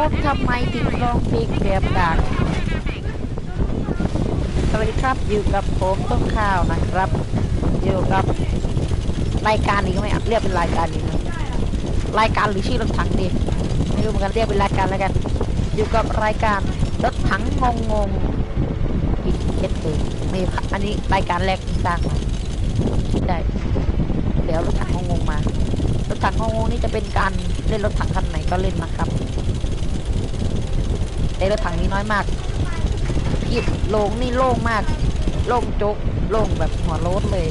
ครับทำไมถึงร้องเพลงแบบกากสวัสดีครับอยู่กับผมต้นข้าวนะครับ อยู่กับรายการนี้ก็ไม่อะเรียกเป็นรายการนี้นะรายการหรือชื่อรถถังดีไม่รู้เหมือนกันเรียกเป็นรายการแล้วกัน อยู่กับรายการรถถังงงงงอีกเจ็ดตัวมีอันนี้รายการแรกที่สร้างมาคิดได้ เดี๋ยวรถถังงงงมารถถังงงๆนี่จะเป็นการเล่นรถถังคันไหนก็เล่นนะครับ ในรถถังนี้น้อยมากพี่โล่งนี่โล่งมาก โล่งจกโล่งแบบหัวโล้นเลย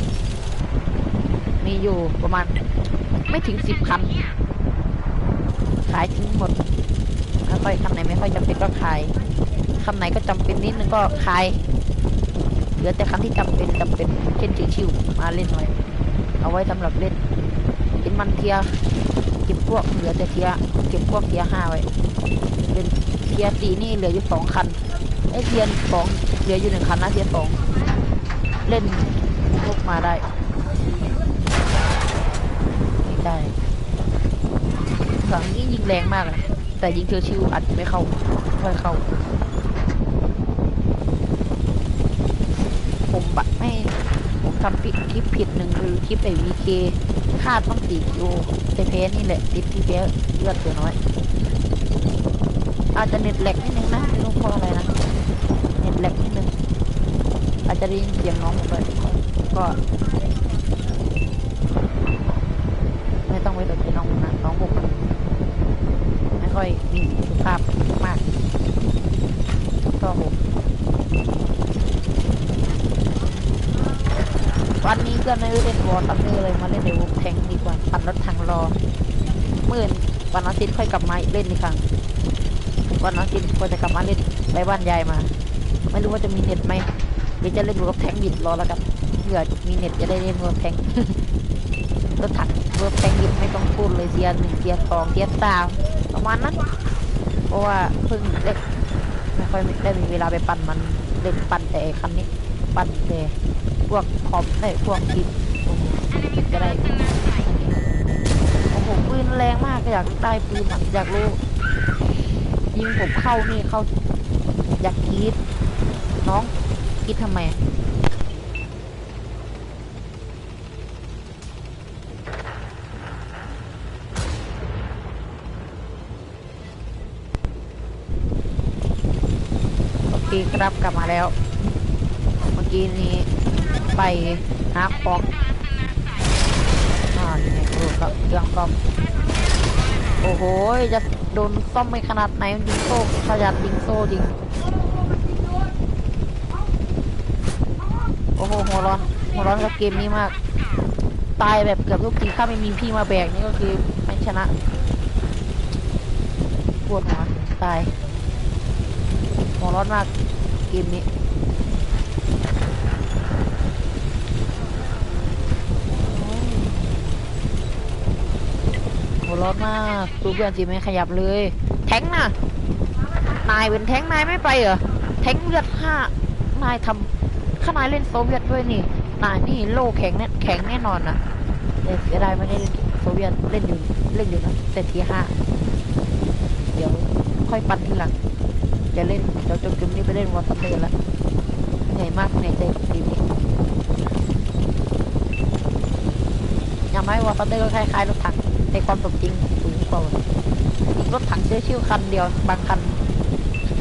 มีอยู่ประมาณไม่ถึงสิบคัน ขายทิ้งหมดไม่ค่อยคันไหนไม่ค่อยจำเป็นก็ขายคันไหนก็จำเป็นนิดนึงก็ขายเหลือแต่คันที่จำเป็นจำเป็นเช่นชิวๆมาเล่นหน่อย เอาไว้สำหรับเล่นเป็นมันเทียร์เก็บพวกเหลือแต่เทียร์เก็บพวกเทียร์ห้าไว้เป็น ทียร์สี่นี่เหลืออยู่สองคันไอเทียร์สองเหลืออยู่หนึ่งคันนะเทียร์สองเล่นพวกมาได้ไม่ได้ฝั่งนี้ยิงแรงมากนะแต่ยิงเธอชิวอัดไม่เข้าไม่ค่อยเข้าผมบะไม่ผมทำผิดคลิปผิดหนึ่งคือคลิปไอวีเคคาดต้องตีกิโลแต่เพนี่แหละติดที่เพเลือดตัวน้อย อาจจะเน็ตแหลกนิดนึงนะไม่รู้เพราะอะไรนะเน็ตแหลกนิดนึงอาจจะได้ยินเสียงน้องผมเลยก็ไม่ต้องไปสนใจน้องนะน้องผมไม่ค่อยมีสุภาพมากก็ผมวันนี้เพื่อนไม่เล่นวอร์ตันเนอร์เลยมาเล่นในวงแทงดีกว่าปั่นรถถังรอเมื่อวันอาทิตย์ค่อยกลับมาเล่นอีกครั้ง วันอาทิตย์ก็จะกลับมาเล่นไปบ้านยายมา ไม่รู้ว่าจะมีเน็ตไหมหรือจะเล่นรถแทงบิดรอแล้วกันเผื่อมีเน็ตจะได้เล่นรถแทงรถถังรถแทงบิดไม่ต้องพูดเลยเทียหนึ่งเทียสองเทียสามประมาณนั้น เพราะว่าเพิ่งเล่นไม่ค่อยได้มีเวลาไปปั่นมันเล่นปั่นแต่คันนี้ ปั่นแต่พวกคอมได้พวกคิดจะได้โอ้โหปืนแรงมากก็อยากได้ปืนอยากรู้ ยิงผมเข้านี่เข้าอยากกรีดน้องกรีดทำไมโอเคครับกลับมาแล้ว เมื่อกี้นี้ไปหาของอ่านี่ไงดูครับเครื่องซ่อ โอ้โห จะโดนซ่อมไม่ขนาดไหนมันยิงโซ่ขยันยิงโซ่จริง โอ้โห หัวร้อน หัวร้อนกับเกมนี้มาก ตายแบบเกือบทุกทีถ้าไม่มีพี่มาแบกนี่ก็คือไม่ชนะปวดหัวตาย หัวร้อนมากเกมนี้ หัว ร้อนมากดูเพื่อนสิไม่ขยับเลย แทงน่ะนายเป็นแทงนายไม่ไปเหรอแทงเลือดห้านายทำข้านายเล่นโซเวียตด้วยนี่นายนี่โลแข็งแน่แข็งแน่นอนนะแต่เสียดายไม่ได้เล่นโซเวียตเล่นอยู่เล่นอยู่นะแต่ทีห้าเดี๋ยวค่อยปั่นทีหลังจะเล่นเดี๋ยวจบเกมนี้ไปเล่นวอลตันเดอร์แล้วเหนื่อยมากเหนื่อยใจกับทีมนี้ยังไม่วอลตันเดอร์ก็คล้ายๆรถถัง ในความสมจริงสูงกว่ารถถังเชื้อชิวคันเดียว บางคัน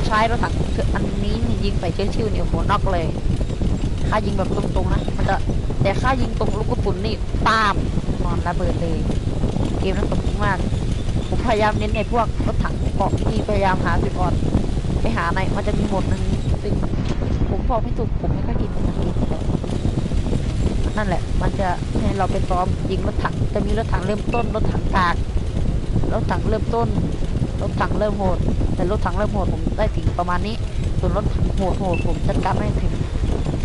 ใช้รถถังอันนี้นี่ยิงใส่เชื้อชิวเนี่ยโหน็อกเลยค่ายิงแบบตรงๆนะมันจะแต่ค่ายิงตรงลูกกระสุนนี่ตามนอนระเบิดเลยเกมนั้นสมจริงมาก ผมพยายามเน้นในพวกรถถังเกาะที่พยายามหาจุดอ่อนไปหาในมันจะมีหมดหนึ่งซึ่งผมบอไม่ถูกผมไม่ค่อยกินษาอังกฤษแต่ นั่นแหละ มันจะให้เราไปซ้อมยิงรถถังจะมีรถถังเริ่มต้นรถถังกากรถถังเริ่มต้นรถถังเริ่มโหด แต่รถถังเริ่มโหดผมได้ถึงประมาณนี้ ส่วนรถถังโหดโหดผมจัดการไม่ถึง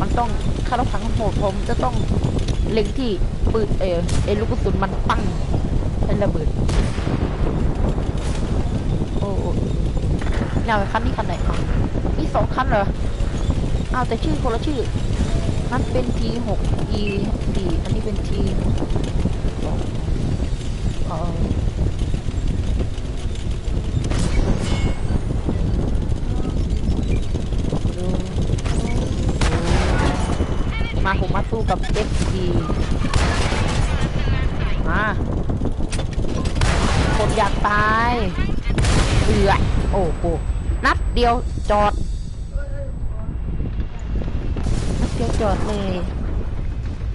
มันต้องถ้ารถถังโหดผมจะต้องเล็งที่ปืนเออไอลูกกระสุนมันปั้งเป็นระเบิดโอ้โอ้เนี่ยคันนี้คันไหนอ้าวมีสองคันเหรออ้าวแต่ชื่อคนละชื่อ นับเป็น t 6 e 4อันนี้เป็น t มาผมมาสู้กับ XD มาผมอยากตายเอือโอ้โหนัดเดียวจอด ยวจอดเลย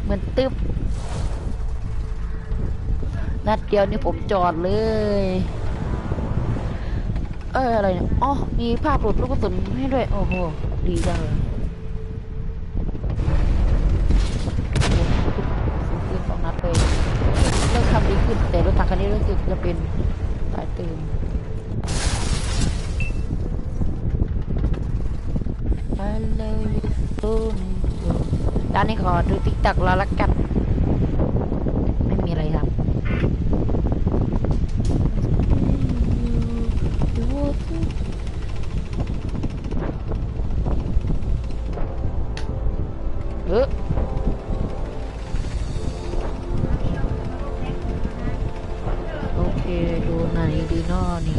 เหมือนตึ๊บ นัดเดียวนี่ผมจอดเลย เอออะไรเนี่ยอ๋อมีภาพหลุดลูกกระสุนให้ด้วย โอ้โห ดีจังเลยโอ้โหขึ้นสองนัดเลยเริ่มทำดีขึ้น แต่รถถังคันนี้รู้สึกจะเป็นสายตื่นฮัลโหล ด้านนี้ขอดูติ๊กตักราละกันไม่มีอะไรทำเออโอเค ดูไหนดีนอนี่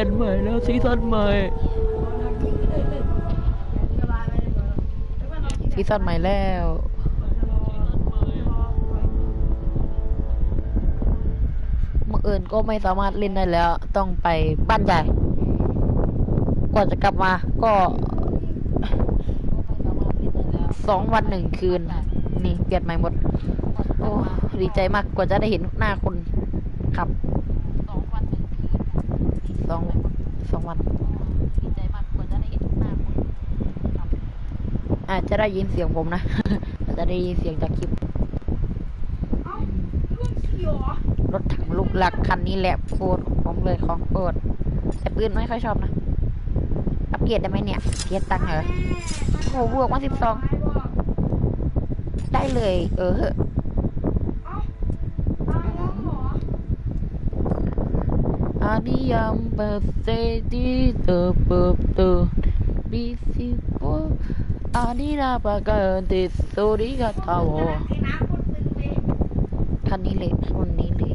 ยนใหม่แล้วซีซั่นใหม่ซีซั่นใหม่แล้วเมื่ออื่นก็ไม่สามารถเล่นได้แล้ว ต้องไปบ้านใหญ่กว่าจะกลับมาก็สองวันหนึ่งคืน นี่เปลี่ยนใหม่หมด โอ้ดีใจมากกว่าจะได้เห็นหน้าคนครับสองวันหนึ่งคืนสอง สองวันดีใจมากกว่าจะได้เห็นหน้าคนครับอาจจะได้ยินเสียงผมนะอาจจะได้ยินเสียงจากคลิปรถถังลูกหลักคันนี้แหละโคตรผมเลยของโปรดแต่ปืนไม่ค่อยชอบนะอัปเกรดได้ไหมเนี่ยเกียร์ตังค์เหรอโอ้โหบวกมาสิบสองได้เลย เออ เหอะ Aniyam birthday the birthday bisipo Anina bagante sori gatawo คันนี้เลยรุ่นนี้เลย